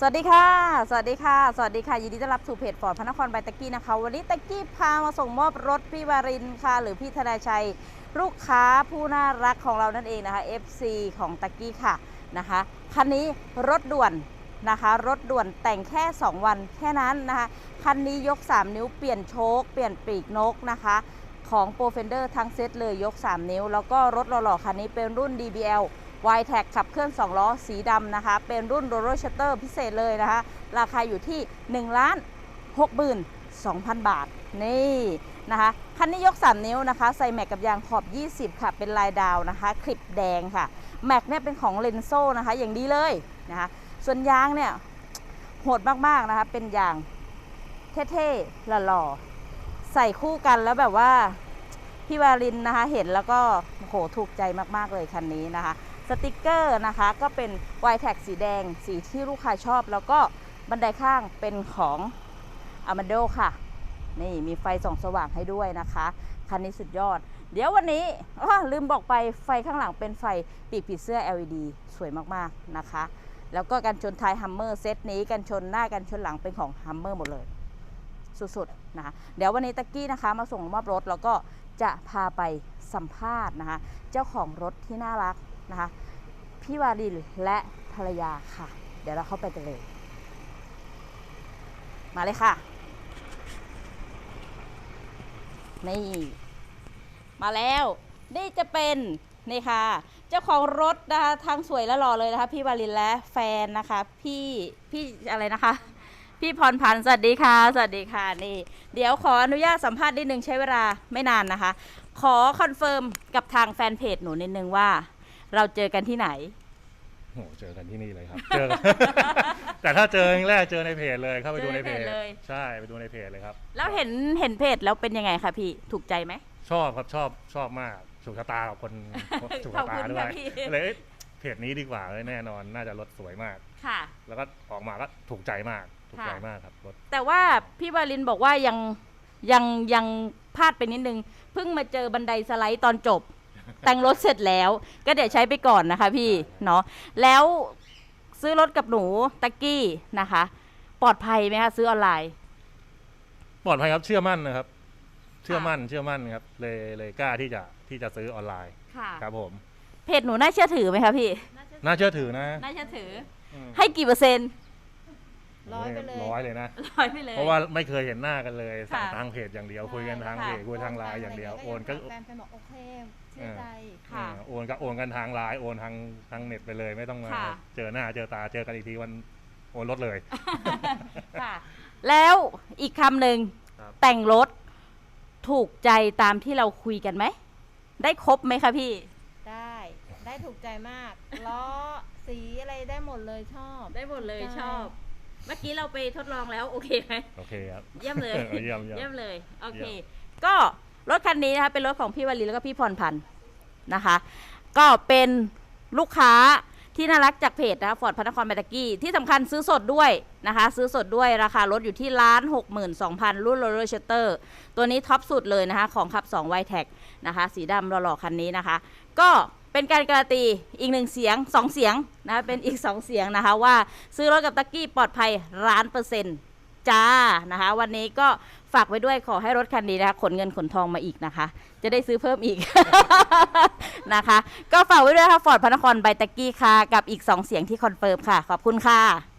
สวัสดีค่ะ สวัสดีค่ะ สวัสดีค่ะ ยินดีต้อนรับสู่เพจฟอร์ดพระนครบายตะกี้นะคะ วันนี้ตะกี้พามาส่งมอบรถพี่วารินค่ะ หรือพี่ธนาชัย ลูกค้าผู้น่ารักของเรานั่นเองนะคะ FC ของตะกี้ค่ะนะคะ คันนี้รถด่วนนะคะ รถด่วนแต่งแค่ 2 วันแค่นั้นนะคะ คันนี้ยก 3 นิ้วเปลี่ยนโชคเปลี่ยนปีกนกนะคะของโปรเฟนเดอร์ทั้งเซตเลยยก 3 นิ้ว แล้วก็รถหล่อๆคันนี้เป็นรุ่น DBL y t e c ขับเคลื่อน2ล้อสีดำนะคะ เป็นรุ่น r o l l e r Shutter พิเศษเลยนะคะ ราคาอยู่ที่ 1 ล้าน62,000 บาท นี่นะคะ คันนี้ยก 3 นิ้วนะคะ ใส่แม็กกับยางขอบ 20 ค่ะ เป็นลายดาวนะคะ คลิปแดงค่ะ แม็กเนี่ยเป็นของเลนโซนะคะ อย่างดีเลยนะคะ ส่วนยางเนี่ยโหดมากๆนะคะ เป็นยางเท่ๆหล่อๆใส่คู่กันแล้วแบบว่าพี่วารินนะคะเห็นแล้วก็โอ้โหถูกใจมากๆเลยคันนี้นะคะ สติกเกอร์นะคะ ก็เป็น y t a g สีแดงสีที่ลูกค้าชอบ แล้วก็บันไดข้างเป็นของ a m a d o ค่ะ นี่มีไฟส่องสว่างให้ด้วยนะคะคันนี้สุดยอด เดี๋ยววันนี้ลืมบอกไปไฟข้างหลังเป็นไฟปีกผีเสื้อ LED สวยมากๆนะคะ แล้วก็กันชนท้ายฮัมเมอร์เซตนี้กันชนหน้ากันชนหลังเป็นของฮัมเมอร์หมดเลย สุดๆนะคะเดี๋ยววันนี้ตะกี้นะคะ มาส่งมอบรถแล้วก็จะพาไปสัมภาษณ์นะคะ เจ้าของรถที่น่ารัก นะคะพี่วารินและภรรยาค่ะ เดี๋ยวเราเข้าไปกันเลย มาเลยค่ะ นี่ มาแล้ว นี่จะเป็นนี่ค่ะ เจ้าของรถนะคะทางสวยและหล่อเลยนะคะ พี่วารินและแฟนนะคะ พี่พี่อะไรนะคะ พี่พรพันธ์สวัสดีค่ะ สวัสดีค่ะนี่ เดี๋ยวขออนุญาตสัมภาษณ์นิดนึงใช้เวลาไม่นานนะคะ ขอคอนเฟิร์มกับทางแฟนเพจหนูนิดนึงว่า เราเจอกันที่ไหนโอ้โหเจอกันที่นี่เลยครับ เจอกัน แต่ถ้าเจอครั้งแรกเจอในเพจเลยเข้าไปดูในเพจเจอในเพจเลย ใช่ไปดูในเพจเลยครับแล้วเห็นเห็นเพจแล้วเป็นยังไงคะพี่ถูกใจไหม ชอบครับชอบชอบมากถูกชะตากับคนถูกชะตาด้วขอบยคุณค่ะพี่ เลยเอ้ยเพจนี้ดีกว่าเลยแน่นอนน่าจะรถสวยมาก ค่ะ แล้วก็ออกมาก็ถูกใจมากถูกใจค่ะมากครับรถ แต่ว่าพี่วาลินบอกว่ายังยังยังพลาดไปนิดนึงเพิ่งมาเจอบันไดสไลด์ตอนจบ แต่งรถเสร็จแล้ว ก็เดี๋ยวใช้ไปก่อนนะคะพี่เนาะแล้วซื้อรถกับหนูตะกี้นะคะ ปลอดภัยไหมคะซื้อออนไลน์ ปลอดภัยครับเชื่อมั่นนะครับ เชื่อมั่นเชื่อมั่นครับเลยเลยกล้าที่จะที่จะซื้อออนไลน์ค่ะ ครับผม เพจหนูน่าเชื่อถือไหมคะพี่ น่าเชื่อถือนะ น่าเชื่อถืออืมให้กี่เปอร์เซ็นต์ ร้อยไปเลย ร้อยเลยนะ ร้อยไปเลย เพราะว่าไม่เคยเห็นหน้ากันเลยสั่งค่ะทางเพจอย่างเดียว คุยกันทางเพจคุยทางไลน์อย่างเดียว โอนก็ แฟนแฟนบอกโอเคเชื่อใจ ค่ะ เออโอนก็โอนกันทางไลน์โอนทางทางเน็ตไปเลย ไม่ต้องมา ค่ะ เจอหน้าเจอตาเจอกันอีกทีวันโอนรถเลย ค่ะ แล้วอีกคำหนึ่งครับ แต่งรถถูกใจตามที่เราคุยกันไหม ได้ครบไหมคะพี่ ได้ได้ถูกใจมากล้อสีอะไรได้หมดเลยชอบ ได้หมดเลยใช่ ชอบ เมื่อกี้เราไปทดลองแล้วโอเคไหมโอเคครับ เยี่ยมเลยเออเยี่ยมเยี่ยม เยี่ยมเลย โอเคเยี่ยก็รถคันนี้นะคะเป็นรถของพี่วลีแล้วก็พี่พรพันธ์นะคะ ก็เป็นลูกค้าที่น่ารักจากเพจนะคะฟอร์ดพระนครแมตะกี้ที่สำคัญซื้อสดด้วยนะคะ ซื้อสดด้วยราคารถอยู่ที่ล้านหกหมื่นสองพันรุ่นโรลเลอร์เชเตอร์ตัวนี้ท็อปสุดเลยนะคะ ของขับ2 y t e c นะคะ สีดำหล่อๆคันนี้นะคะ ก็ เป็นการการันตีอีกหนึ่งเสียงสองเสียงนะเป็นอีกสองเสียงนะคะว่าซื้อรถกับตะกี้ปลอดภัยล้านเปอร์เซ็นต์จ้านะคะวันนี้ก็ฝากไว้ด้วยขอให้รถคันนี้นะคะขนเงินขนทองมาอีกนะคะ จะได้ซื้อเพิ่มอีก นะคะ ก็ฝากไว้ด้วยค่ะฟอร์ดพระนครไบตะกี้ค่ะ กับอีก 2 เสียงที่คอนเฟิร์มค่ะ ขอบคุณค่ะ